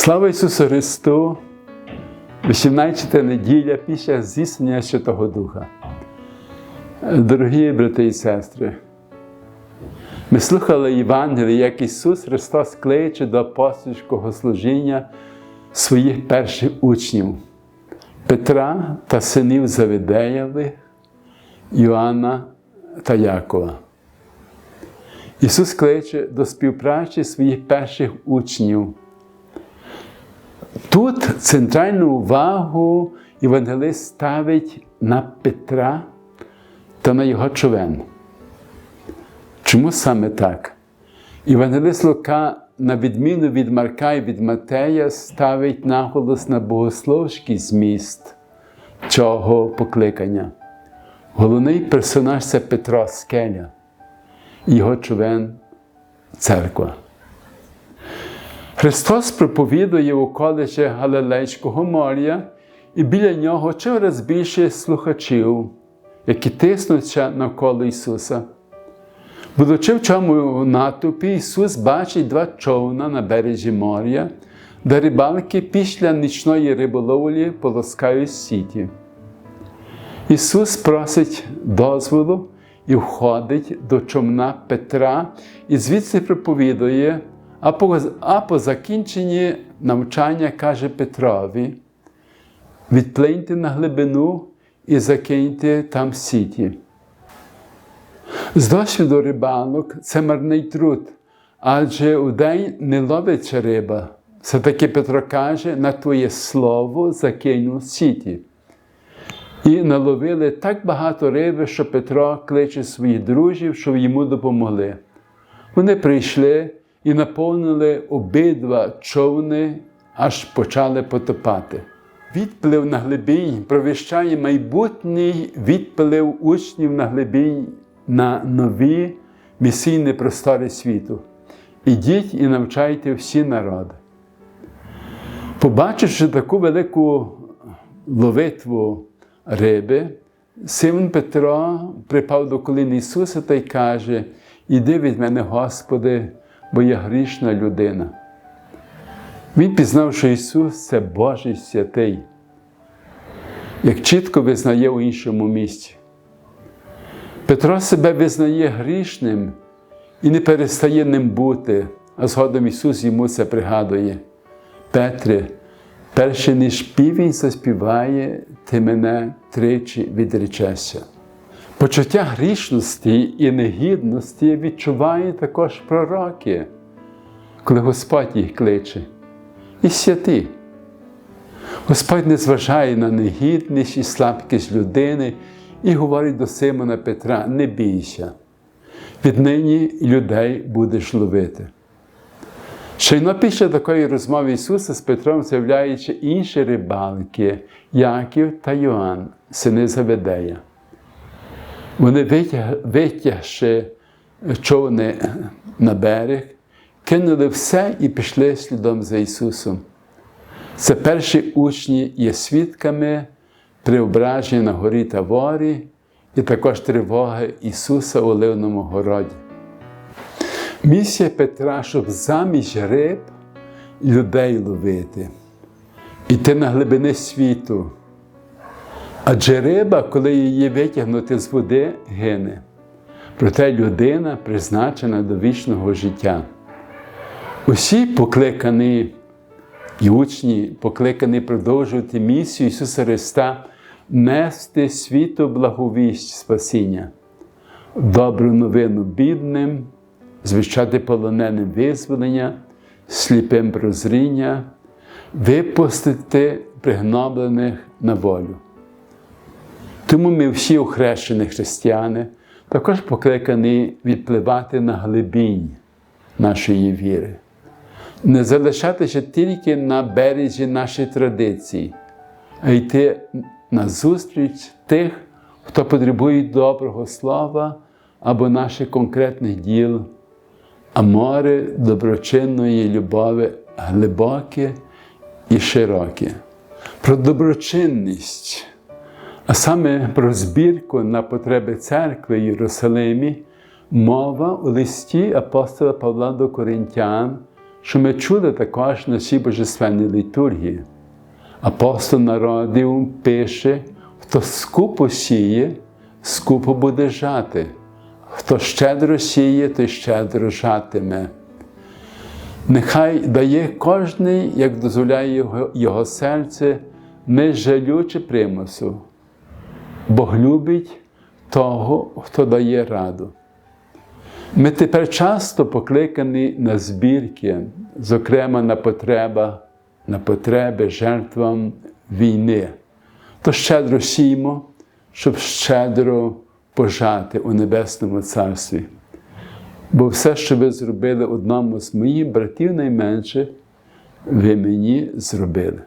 Слава Ісусу Христу! 18 неділя після здійснення Святого Духа. Дорогі брати і сестри, ми слухали Євангеліє, як Ісус Христос кличе до апостольського служіння своїх перших учнів Петра та синів Завидеєвих, Йоанна та Якова. Ісус кличе до співпраці своїх перших учнів. Тут центральну увагу Євангелист ставить на Петра та на його човен. Чому саме так? Євангелист Лука, на відміну від Марка і від Матея, ставить наголос на богословський зміст цього покликання. Головний персонаж це Петро Скеля, його човен церква. Христос проповідує у коледжі Галилейського моря, і біля нього чораз більше слухачів, які тиснуться навколо Ісуса. Будучи в цьому натовпі, Ісус бачить два човна на березі моря, де рибалки після нічної риболовлі полоскають сіті. Ісус просить дозволу і входить до човна Петра і звідси проповідує. А по, а по закінченні навчання каже Петрові: відплиньте на глибину і закиньте там сіті. З досвіду рибалок це марний труд, адже у день не ловиться риба. Все-таки Петро каже, на твоє слово закину сіті. І наловили так багато риби, що Петро кличе своїх друзів, щоб йому допомогли. Вони прийшли і наповнили обидва човни, аж почали потопати. Відплив на глибінь провіщає майбутній відплив учнів на глибінь на нові місійні простори світу. Ідіть і навчайте всі народи. Побачивши таку велику ловитву риби, Симон Петро припав до колін Ісуса та й каже: Іди від мене, Господи, бо я грішна людина. Він пізнав, що Ісус це Божий святий, як чітко визнає у іншому місці. Петро себе визнає грішним і не перестає ним бути, а згодом Ісус йому це пригадує. Петре, перше ніж півень заспіває, ти мене тричі відречешся. Почуття грішності і негідності відчувають також пророки, коли Господь їх кличе, і святі. Господь не зважає на негідність і слабкість людини і говорить до Симона Петра: не бійся, віднині людей будеш ловити. Щойно після такої розмови Ісуса з Петром з'являються інші рибалки, Яків та Йоанн, сини Заведея. Вони, витягши човни на берег, кинули все і пішли слідом за Ісусом. Це перші учні є свідками преображення на горі Таворі і також тривоги Ісуса у Оливному городі. Місія Петра, щоб замість риб людей ловити, іти на глибини світу. Адже риба, коли її витягнути з води, гине. Проте людина призначена до вічного життя. Усі покликані і учні покликані продовжувати місію Ісуса Христа, нести світу благовість спасіння, добру новину бідним, звіщати полоненим визволення, сліпим прозріння, випустити пригноблених на волю. Тому ми всі охрещені християни також покликані відпливати на глибінь нашої віри, не залишатися тільки на березі нашої традиції, а йти на зустріч тих, хто потребує доброго слова або наших конкретних діл, а море доброчинної любові глибоке і широке. Про доброчинність. А саме про збірку на потреби церкви в Єрусалимі мова у листі апостола Павла до Коринтян, що ми чули також на всій божественній літургії. Апостол народів пише, хто скупо сіє, скупо буде жати. Хто щедро сіє, той щедро жатиме. Нехай дає кожний, як дозволяє його, його серце, не жалючи примусу. Бог любить того, хто дає раду. Ми тепер часто покликані на збірки, зокрема на потреба, на потреби жертвам війни. То щедро сіємо, щоб щедро пожати у Небесному Царстві. Бо все, що ви зробили одному з моїх братів найменших, ви мені зробили.